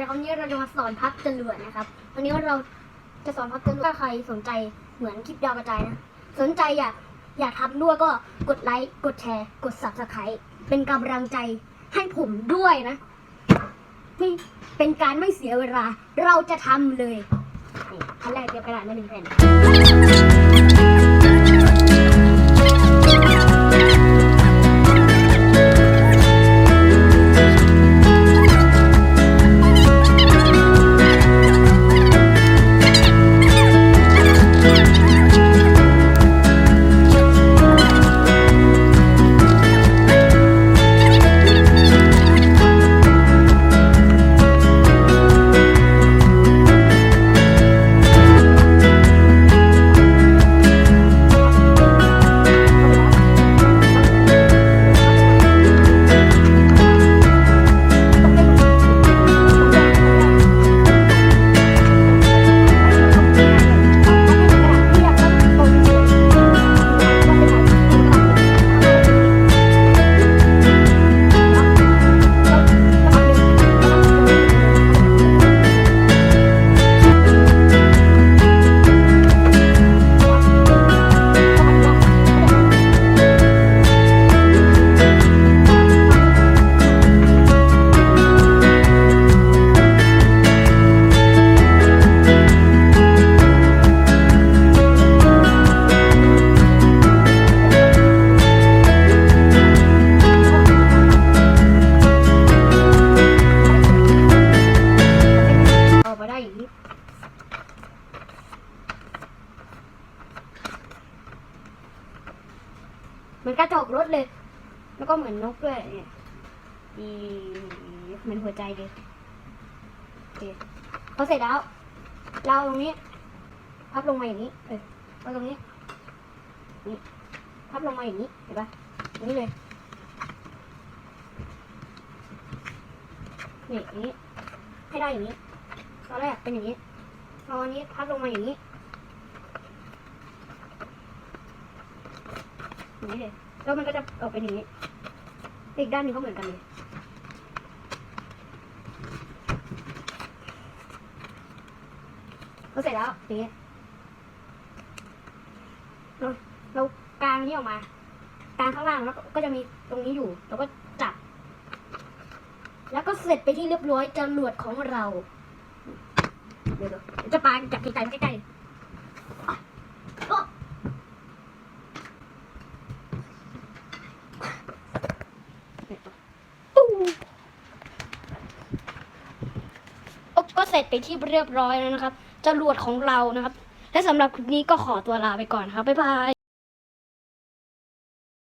ดีครับวันนี้เราจะมาสอนพับจรวดนะครับ วันนี้เราจะสอนพับจรวดถ้าใครสนใจเหมือนคลิปดาวกระจายนะ สนใจอยากอยากทำด้วยก็กดไลค์ กดแชร์ กด subscribe เป็นกำลังใจให้ผมด้วยนะนี่เป็นการไม่เสียเวลา เราจะทำเลยนี่ขั้นแรกเตรียมกระดาษมาหนึ่งแผ่น มาได้อย่างนี้เหมือนกระจกรถเลย แล้วก็เหมือนนกด้วยเนี่ยอีเหมือนหัวใจเลยโอเคพอเสร็จแล้ว เราตรงนี้ พับลงมาอย่างนี้ เออเอาตรงนี้ นี่ พับลงมาอย่างนี้ เห็นปะอย่างนี้เลย นี่อย่างนี้ ให้ได้อย่างนี้ ตอนแรกเป็นอย่างนี้พออันนี้พับลงมาอย่างนี้อย่างนี้เลยแล้วมันก็จะออกเป็นอย่างนี้ อีกด้านนึงก็เหมือนกันเลยก็เสร็จแล้วอย่างนี้เราเรากางนี้ออกมากางข้างล่างแล้วกก็จะมีตรงนี้อยู่ แล้วก็จับ แล้วก็เสร็จไปที่เรียบร้อยจรวดของเรา เดี๋ยวจะปาจับไกลๆใกล้ๆอะโอ้ก็เสร็จไปที่เรียบร้อยแล้วนะครับจรวดของเรานะครับ และสำหรับคลิปนี้ก็ขอตัวลาไปก่อนครับ บ๊ายบาย